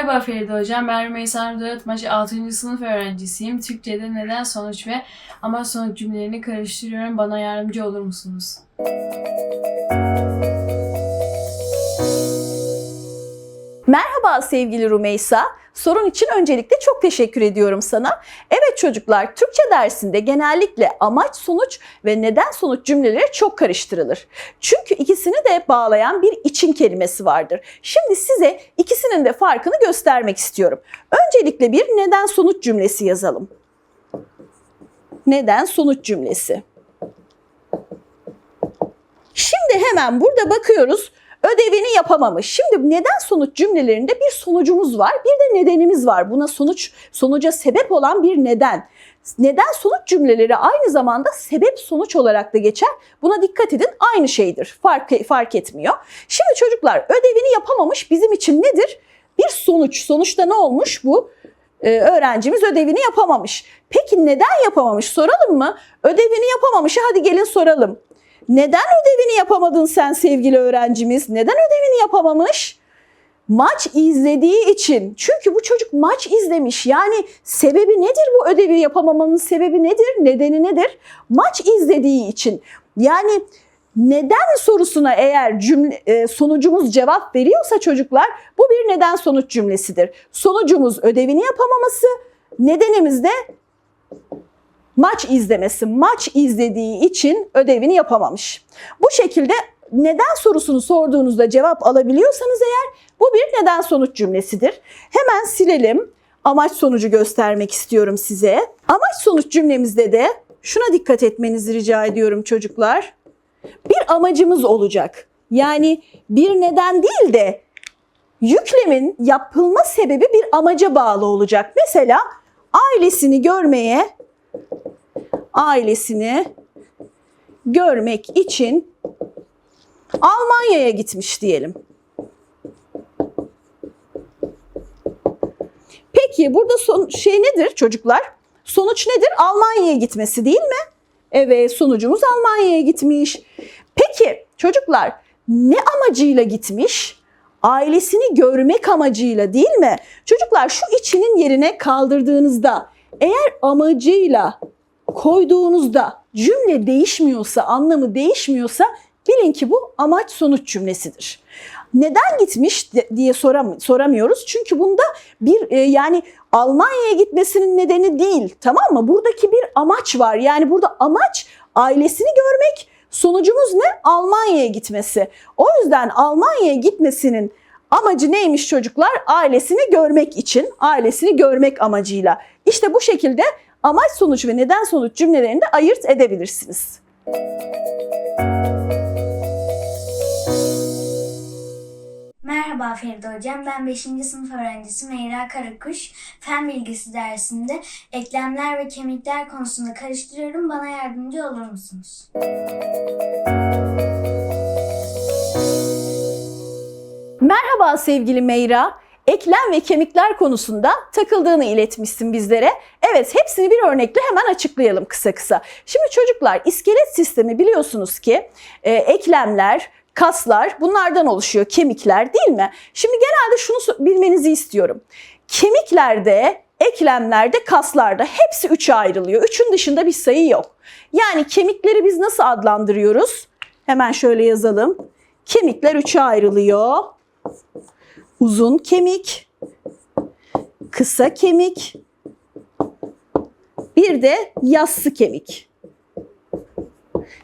Merhaba Feride Hocam, ben Rümeysa Nurda Öğretmacı 6. sınıf öğrencisiyim. Türkçe'de neden sonuç ve ama sonuç cümlelerini karıştırıyorum. Bana yardımcı olur musunuz? Merhaba sevgili Rumeysa. Sorun için öncelikle çok teşekkür ediyorum sana. Evet çocuklar, Türkçe dersinde genellikle amaç sonuç ve neden sonuç cümleleri çok karıştırılır. Çünkü ikisini de bağlayan bir için kelimesi vardır. Şimdi size ikisinin de farkını göstermek istiyorum. Öncelikle bir neden sonuç cümlesi yazalım. Neden sonuç cümlesi. Şimdi hemen burada bakıyoruz ödevini yapamamış. Şimdi neden sonuç cümlelerinde bir sonucumuz var, bir de nedenimiz var. Buna sonuç sonuca sebep olan bir neden. Neden sonuç cümleleri aynı zamanda sebep sonuç olarak da geçer. Buna dikkat edin. Aynı şeydir. Fark fark etmiyor. Şimdi çocuklar ödevini yapamamış bizim için nedir? Bir sonuç. Sonuçta ne olmuş bu? Ee, öğrencimiz ödevini yapamamış. Peki neden yapamamış? Soralım mı? Ödevini yapamamış. Hadi gelin soralım. Neden ödevini yapamadın sen sevgili öğrencimiz? Neden ödevini yapamamış? Maç izlediği için. Çünkü bu çocuk maç izlemiş. Yani sebebi nedir bu ödevi yapamamanın sebebi nedir? Nedeni nedir? Maç izlediği için. Yani neden sorusuna eğer cümle, e, sonucumuz cevap veriyorsa çocuklar bu bir neden sonuç cümlesidir. Sonucumuz ödevini yapamaması, nedenimiz de maç izlemesi, maç izlediği için ödevini yapamamış. Bu şekilde neden sorusunu sorduğunuzda cevap alabiliyorsanız eğer bu bir neden sonuç cümlesidir. Hemen silelim. Amaç sonucu göstermek istiyorum size. Amaç sonuç cümlemizde de şuna dikkat etmenizi rica ediyorum çocuklar. Bir amacımız olacak. Yani bir neden değil de yüklemin yapılma sebebi bir amaca bağlı olacak. Mesela ailesini görmeye ailesini görmek için Almanya'ya gitmiş diyelim. Peki burada son şey nedir çocuklar? Sonuç nedir? Almanya'ya gitmesi değil mi? Evet sonucumuz Almanya'ya gitmiş. Peki çocuklar ne amacıyla gitmiş? Ailesini görmek amacıyla değil mi? Çocuklar şu içinin yerine kaldırdığınızda eğer amacıyla koyduğunuzda cümle değişmiyorsa, anlamı değişmiyorsa bilin ki bu amaç sonuç cümlesidir. Neden gitmiş diye soram soramıyoruz. Çünkü bunda bir e, yani Almanya'ya gitmesinin nedeni değil tamam mı? Buradaki bir amaç var. Yani burada amaç ailesini görmek, sonucumuz ne? Almanya'ya gitmesi. O yüzden Almanya'ya gitmesinin amacı neymiş çocuklar? Ailesini görmek için, ailesini görmek amacıyla. İşte bu şekilde amaç sonuç ve neden sonuç cümlelerini de ayırt edebilirsiniz. Merhaba Feride Hocam, ben 5. sınıf öğrencisi Meyra Karakuş. Fen bilgisi dersinde eklemler ve kemikler konusunda karıştırıyorum. Bana yardımcı olur musunuz? Merhaba sevgili Meyra. Eklem ve kemikler konusunda takıldığını iletmişsin bizlere. Evet hepsini bir örnekle hemen açıklayalım kısa kısa. Şimdi çocuklar iskelet sistemi biliyorsunuz ki e, eklemler, kaslar bunlardan oluşuyor. Kemikler değil mi? Şimdi genelde şunu bilmenizi istiyorum. Kemiklerde, eklemlerde, kaslarda hepsi üçe ayrılıyor. Üçün dışında bir sayı yok. Yani kemikleri biz nasıl adlandırıyoruz? Hemen şöyle yazalım. Kemikler üçe ayrılıyor. Uzun kemik, kısa kemik, bir de yassı kemik.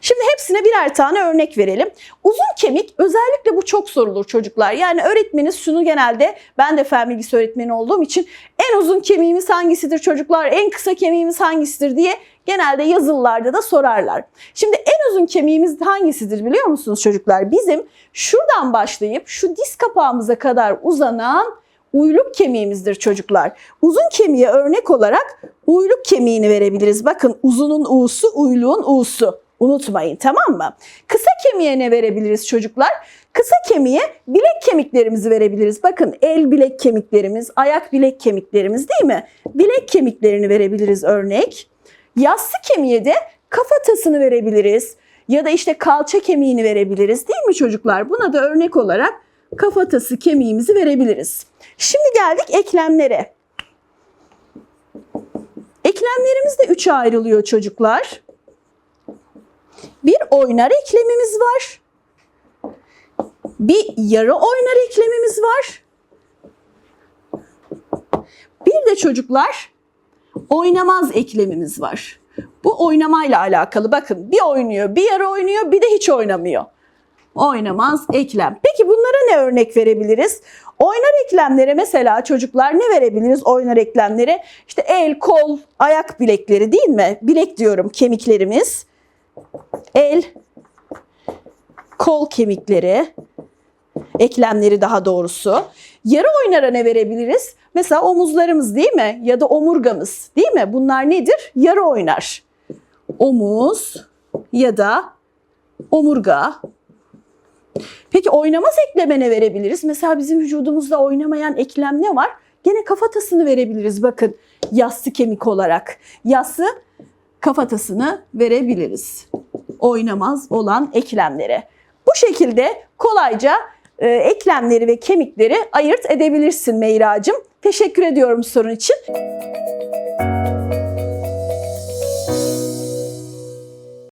Şimdi hepsine birer tane örnek verelim. Uzun kemik özellikle bu çok sorulur çocuklar. Yani öğretmeniz şunu genelde ben de fen bilgisi öğretmeni olduğum için en uzun kemiğimiz hangisidir çocuklar, en kısa kemiğimiz hangisidir diye genelde yazılılarda da sorarlar. Şimdi en uzun kemiğimiz hangisidir biliyor musunuz çocuklar? Bizim şuradan başlayıp şu diz kapağımıza kadar uzanan uyluk kemiğimizdir çocuklar. Uzun kemiğe örnek olarak uyluk kemiğini verebiliriz. Bakın uzunun u'su, uyluğun u'su. Unutmayın tamam mı? Kısa kemiğe ne verebiliriz çocuklar? Kısa kemiğe bilek kemiklerimizi verebiliriz. Bakın el bilek kemiklerimiz, ayak bilek kemiklerimiz değil mi? Bilek kemiklerini verebiliriz örnek. Yassı kemiğe de kafatasını verebiliriz. Ya da işte kalça kemiğini verebiliriz değil mi çocuklar? Buna da örnek olarak kafatası kemiğimizi verebiliriz. Şimdi geldik eklemlere. Eklemlerimiz de üçe ayrılıyor çocuklar. Bir oynar eklemimiz var. Bir yarı oynar eklemimiz var. Bir de çocuklar oynamaz eklemimiz var. Bu oynamayla alakalı. Bakın bir oynuyor, bir yarı oynuyor, bir de hiç oynamıyor. Oynamaz eklem. Peki bunlara ne örnek verebiliriz? Oynar eklemlere mesela çocuklar ne verebiliriz oynar eklemlere? İşte el, kol, ayak bilekleri değil mi? Bilek diyorum kemiklerimiz. El, kol kemikleri, eklemleri daha doğrusu. Yarı oynara ne verebiliriz? Mesela omuzlarımız değil mi? Ya da omurgamız değil mi? Bunlar nedir? Yarı oynar. Omuz ya da omurga. Peki oynamaz ekleme ne verebiliriz? Mesela bizim vücudumuzda oynamayan eklem ne var? Gene kafatasını verebiliriz bakın yassı kemik olarak. Yassı kafatasını verebiliriz. Oynamaz olan eklemlere. Bu şekilde kolayca e, eklemleri ve kemikleri ayırt edebilirsin Meyracığım. Teşekkür ediyorum sorun için.